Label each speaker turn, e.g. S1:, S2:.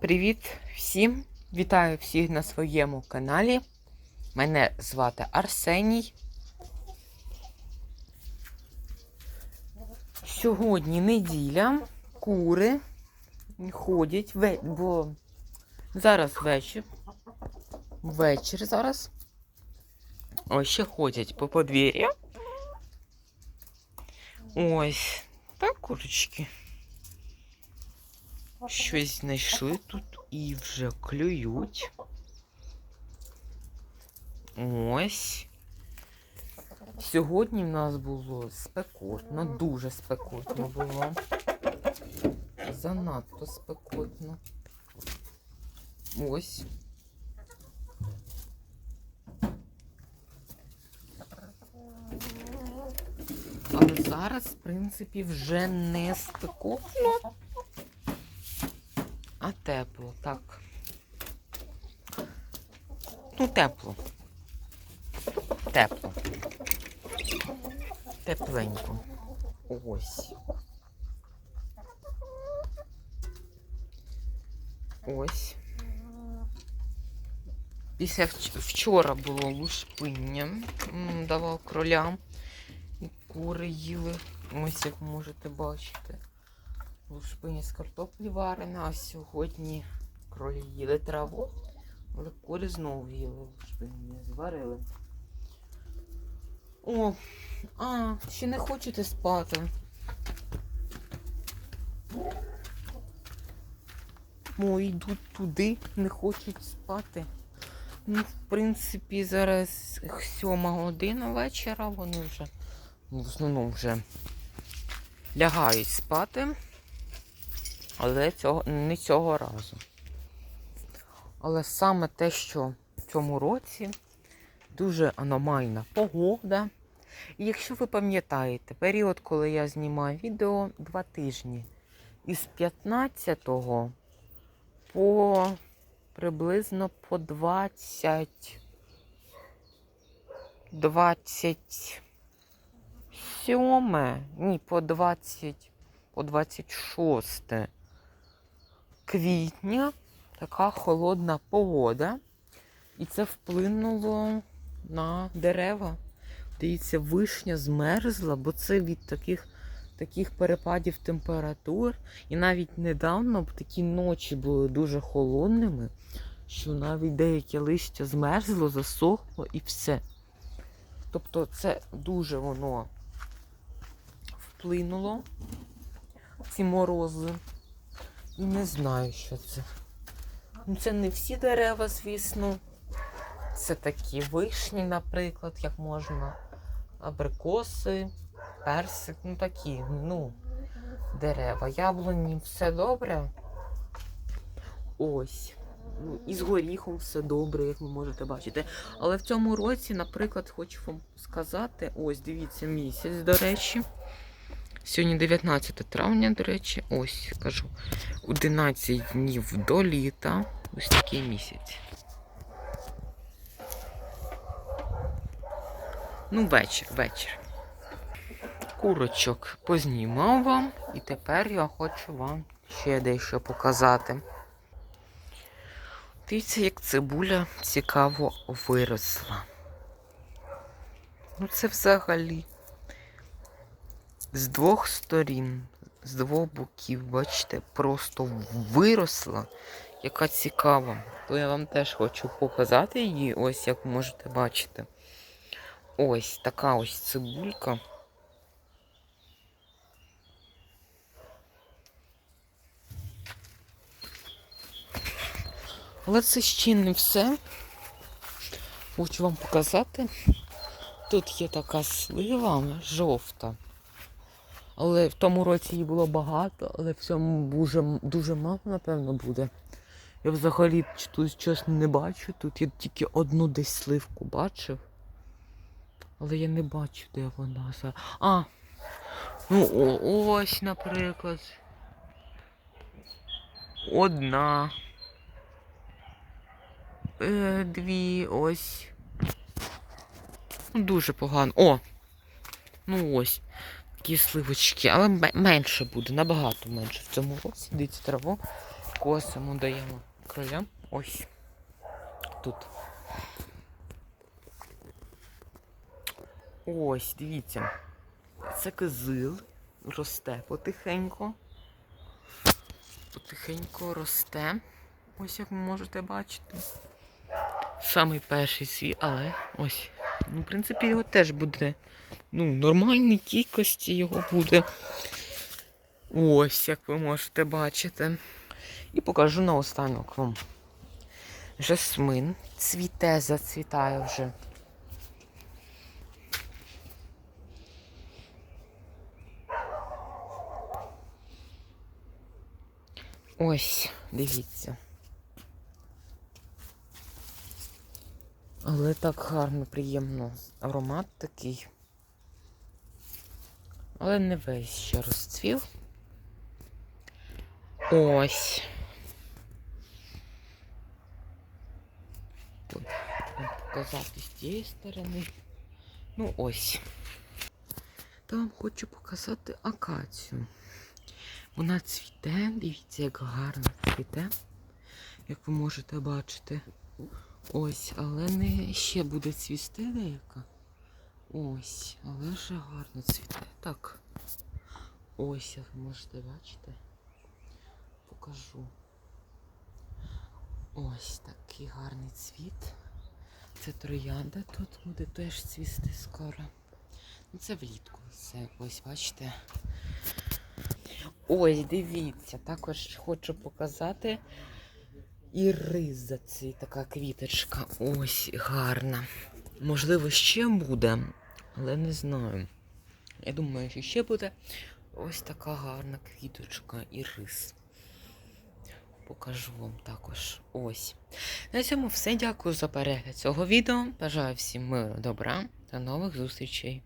S1: Привіт всім! Вітаю всіх на своєму каналі. Мене звати Арсеній. Сьогодні неділя, кури ходять, бо зараз вечір. Вечір зараз. Ось ще ходять по подвір'ю. Ось, так, курочки. Щось знайшли тут і вже клюють. Ось. Сьогодні в нас було спекотно, дуже спекотно було. Занадто спекотно. Ось. Але зараз, в принципі, вже не спекотно. Тепло, так. Ну, тепло. Тепло. Тепленько. Ось. Ось. Після вч- вчора було лушпиння. Давав кролям. І кури їли. Ось як можете бачити. Лушпиня з картоплі варена, а сьогодні кролі їли траву, але кури знову їли лушпині, зварили. О, а, ще не хочете спати. О, йдуть туди, не хочуть спати. Ну, в принципі, зараз сьома година вечора, вони вже ну, в основному вже лягають спати. Але цього, не цього разу. Але саме те, що в цьому році дуже аномальна погода. І якщо ви пам'ятаєте, період, коли я знімаю відео, два тижні. Із 15 по приблизно по 20. 27, ні, по 20, по 26 квітня така холодна погода, і це вплинуло на дерева. Дивіться, вишня змерзла, бо це від таких, таких перепадів температур. І навіть недавно такі ночі були дуже холодними, що навіть деяке листя змерзло, засохло і все. Тобто це дуже воно вплинуло, ці морози. І не знаю, що це. Ну, це не всі дерева, звісно. Це такі вишні, наприклад, як можна. Абрикоси, персик, ну такі, ну, дерева. Яблуні все добре. Ось. Ну, І з горіхом все добре, як ви можете бачити. Але в цьому році, наприклад, хочу вам сказати, ось, дивіться, місяць, до речі. Сьогодні 19 травня, до речі, ось кажу. 11 днів до літа. Ось такий місяць. Ну, вечір, вечір. Курочок познімав вам, і тепер я хочу вам ще дещо показати. Дивіться, як цибуля цікаво виросла. Ну, це взагалі з двох сторін, з двох боків, бачите, просто виросла, яка цікава. То я вам теж хочу показати її, ось як можете бачити. Ось така ось цибулька. Але це ще не все. Хочу вам показати. Тут є така слива жовта. Але в тому році її було багато, але в цьому дуже, дуже мало, напевно, буде. Я взагалі тут чесно не бачу. Тут я тільки одну десь сливку бачив. Але я не бачу, де вона. А! Ну ось, наприклад. Одна. Е, дві, ось. Ну, дуже погано. О! Ну ось. Такі сливочки, але менше буде, набагато менше в цьому році. Дивіться, траву. косимо даємо кролям. Ось. Тут. Ось, дивіться. Це кизил. Росте потихеньку. Потихеньку росте. Ось як ви можете бачити. Самий перший свій, але ось. Ну, в принципі, його теж буде. Ну, нормальній кількості його буде. Ось, як ви можете бачити. І покажу наостанок вам. Жасмин цвіте, зацвітає вже. Ось, дивіться. Але так гарно, приємно. Аромат такий. Але не весь ще розцвів. Ось. Ой, вам показати з тієї сторони. Ну ось. Та вам хочу показати акацію. Вона цвіте, дивіться, як гарно цвіте, як ви можете бачити. Ось, але не ще буде цвісти деяка. Ось, але вже гарно цвіте. Так. Ось, як ви можете бачити. Покажу. Ось такий гарний цвіт. Це троянда тут буде теж цвісти скоро. Ну, це влітку. Це ось, бачите. Ось, дивіться, також хочу показати і риза цей така квіточка. Ось гарна. Можливо, ще буде, але не знаю. Я думаю, що ще буде ось така гарна квіточка і рис. Покажу вам також. Ось. На цьому все. Дякую за перегляд цього відео. Бажаю всім миру, добра та нових зустрічей.